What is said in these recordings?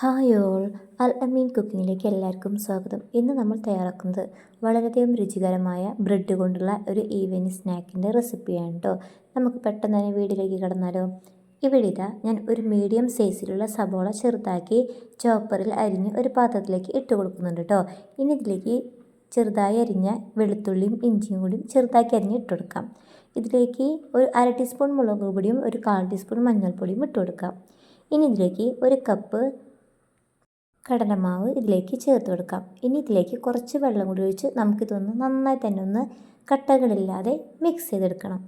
Hi all. അൽ അമീൻ കുക്കിങ്ങിലേക്ക് എല്ലാവർക്കും സ്വാഗതം. ഇന്ന് നമ്മൾ തയ്യാറാക്കുന്നത് വളരെയധികം രുചികരമായ ബ്രെഡ് കൊണ്ടുള്ള ഒരു ഈവനിങ് സ്നാക്കിന്റെ റെസിപ്പിയാണ് കേട്ടോ. നമുക്ക് പെട്ടെന്ന് തന്നെ വീട്ടിലേക്ക് കടന്നാലോ? ഇവിടെ ഇതാ ഞാൻ ഒരു മീഡിയം സൈസിലുള്ള സബോള ചെറുതാക്കി ചോപ്പറിൽ അരിഞ്ഞ് ഒരു പാത്രത്തിലേക്ക് ഇട്ട് കൊടുക്കുന്നുണ്ട് കേട്ടോ. ഇനി ഇതിലേക്ക് ചെറുതായി അരിഞ്ഞ വെളുത്തുള്ളിയും ഇഞ്ചിയും കൂടി ചെറുതാക്കി അരിഞ്ഞ് ഇട്ട് കൊടുക്കാം. ഇതിലേക്ക് ഒരു അര ടീസ്പൂൺ മുളക് പൊടിയും ഒരു കാൽ ടീസ്പൂൺ മഞ്ഞൾപ്പൊടിയും ഇട്ട് കൊടുക്കാം. ഇനി ഇതിലേക്ക് ഒരു കപ്പ് കടലമാവ് ഇതിലേക്ക് ചേർത്ത് കൊടുക്കാം. ഇനി ഇതിലേക്ക് കുറച്ച് വെള്ളം കൂടി ഒഴിച്ച് നമുക്കിതൊന്ന് നന്നായി തന്നെ ഒന്ന് കട്ടകളില്ലാതെ മിക്സ് ചെയ്തെടുക്കണം.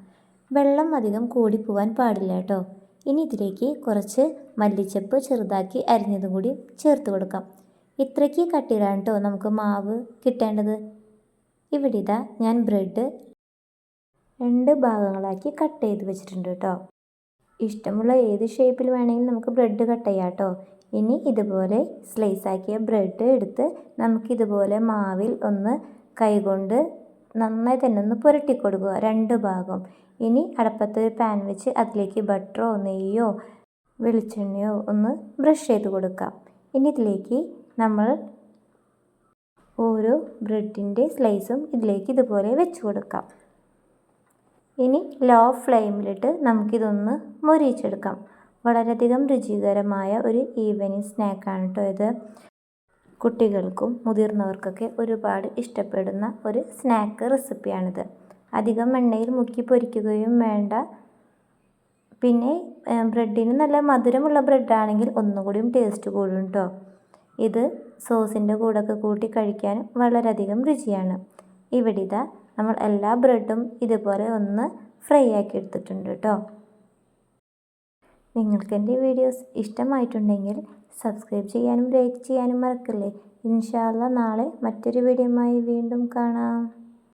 വെള്ളം അധികം കൂടി പോവാൻ പാടില്ല കേട്ടോ. ഇനി ഇതിലേക്ക് കുറച്ച് മല്ലിച്ചപ്പ് ചെറുതാക്കി അരിഞ്ഞതും കൂടി ചേർത്ത് കൊടുക്കാം. ഇത്രയ്ക്ക് കട്ടിയിലാണ് കേട്ടോ നമുക്ക് മാവ് കിട്ടേണ്ടത്. ഇവിടെ ഇതാ ഞാൻ ബ്രെഡ് രണ്ട് ഭാഗങ്ങളാക്കി കട്ട് ചെയ്ത് വെച്ചിട്ടുണ്ട് കേട്ടോ ഇഷ്ടമുള്ള ഏത് ഷേപ്പിൽ വേണമെങ്കിലും നമുക്ക് ബ്രെഡ് കട്ട് ചെയ്യാം കേട്ടോ ഇനി ഇതുപോലെ സ്ലൈസാക്കിയ ബ്രെഡ് എടുത്ത് നമുക്കിതുപോലെ മാവിൽ ഒന്ന് കൈകൊണ്ട് നന്നായി തന്നെ ഒന്ന് പുരട്ടി കൊടുക്കുക രണ്ട് ഭാഗം. ഇനി അടപ്പത്ത് ഒരു പാൻ വെച്ച് അതിലേക്ക് ബട്ടറോ നെയ്യോ വെളിച്ചെണ്ണയോ ഒന്ന് ബ്രഷ് ചെയ്ത് കൊടുക്കാം. ഇനി ഇതിലേക്ക് നമ്മൾ ഓരോ ബ്രെഡിന്റെ സ്ലൈസും ഇതിലേക്ക് ഇതുപോലെ വെച്ച് കൊടുക്കാം. ഇനി ലോ ഫ്ലെയിമിലിട്ട് നമുക്കിതൊന്ന് മൊരിച്ചെടുക്കാം വളരെയധികം രുചികരമായ ഒരു ഈവനിങ് സ്നാക്കാണ് കേട്ടോ ഇത്. കുട്ടികൾക്കും മുതിർന്നവർക്കൊക്കെ ഒരുപാട് ഇഷ്ടപ്പെടുന്ന ഒരു സ്നാക്ക് റെസിപ്പിയാണിത്. അധികം എണ്ണയിൽ മുക്കി പൊരിക്കുകയും വേണ്ട. പിന്നെ ബ്രെഡിന് നല്ല മധുരമുള്ള ബ്രെഡാണെങ്കിൽ ഒന്നുകൂടിയും ടേസ്റ്റ് കൂടും കേട്ടോ. ഇത് സോസിന്റെ കൂടെയൊക്കെ കൂട്ടി കഴിക്കാനും വളരെയധികം രുചിയാണ്. ഇവിടെ നമ്മൾ എല്ലാ ബ്രെഡും ഇതുപോലെ ഒന്ന് ഫ്രൈ ആക്കി എടുത്തിട്ടുണ്ട് കേട്ടോ. നിങ്ങൾക്ക് എന്റെ വീഡിയോസ് ഇഷ്ടമായിട്ടുണ്ടെങ്കിൽ സബ്സ്ക്രൈബ് ചെയ്യാനും ലൈക്ക് ചെയ്യാനും മറക്കല്ലേ. ഇൻഷാല്ല നാളെ മറ്റൊരു വീഡിയോയുമായി വീണ്ടും കാണാം.